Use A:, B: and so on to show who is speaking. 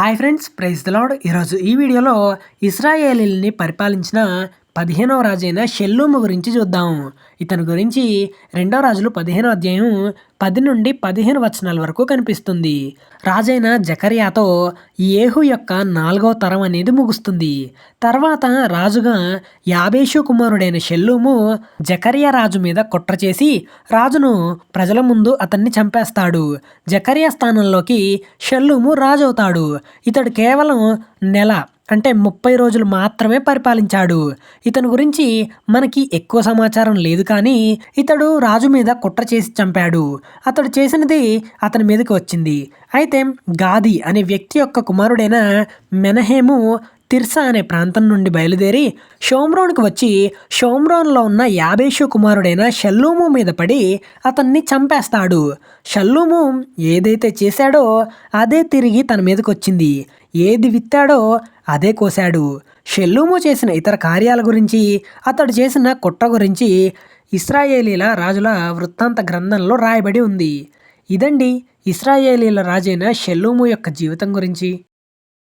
A: Hi friends praise the Lord ఈరోజు ఈ వీడియోలో ఇస్రాయేలీని పరిపాలించిన పదిహేనవ రాజైన షెల్లూము గురించి చూద్దాం. ఇతని గురించి రెండవ రాజులు పదిహేనో అధ్యాయం పది నుండి పదిహేను వచనాల వరకు కనిపిస్తుంది. రాజైన జకర్యాతో ఏహు యొక్క నాలుగవ తరం అనేది ముగుస్తుంది. తర్వాత రాజుగా యాబేషు కుమారుడైన షెల్లూము జకర్యా రాజు మీద కుట్ర చేసి రాజును ప్రజల ముందు అతన్ని చంపేస్తాడు. జకర్యా స్థానంలోకి షెల్లూము రాజు అవుతాడు ఇతడు కేవలం నెల అంటే ముప్పై రోజులు మాత్రమే పరిపాలించాడు. ఇతని గురించి మనకి ఎక్కువ సమాచారం లేదు కానీ ఇతడు రాజు మీద కుట్ర చేసి చంపాడు. అతడు చేసినది అతని మీదకి వచ్చింది. అయితే గాది అనే వ్యక్తి యొక్క కుమారుడైన మెనహేము తిర్సా అనే ప్రాంతం నుండి బయలుదేరి షోమ్రోన్కి వచ్చి షోమ్రోన్లో ఉన్న యాబేషు కుమారుడైన షల్లూము మీద పడి అతన్ని చంపేస్తాడు. షల్లూము ఏదైతే చేశాడో అదే తిరిగి తన మీదకి వచ్చింది ఏది విత్తాడో అదే కోశాడు. షెల్లూము చేసిన ఇతర కార్యాల గురించి అతడు చేసిన కుట్ర గురించి ఇస్రాయేలీల రాజుల వృత్తాంత గ్రంథంలో రాయబడి ఉంది. ఇదండి ఇస్రాయేలీల రాజైన షెల్లూము యొక్క జీవితం గురించి.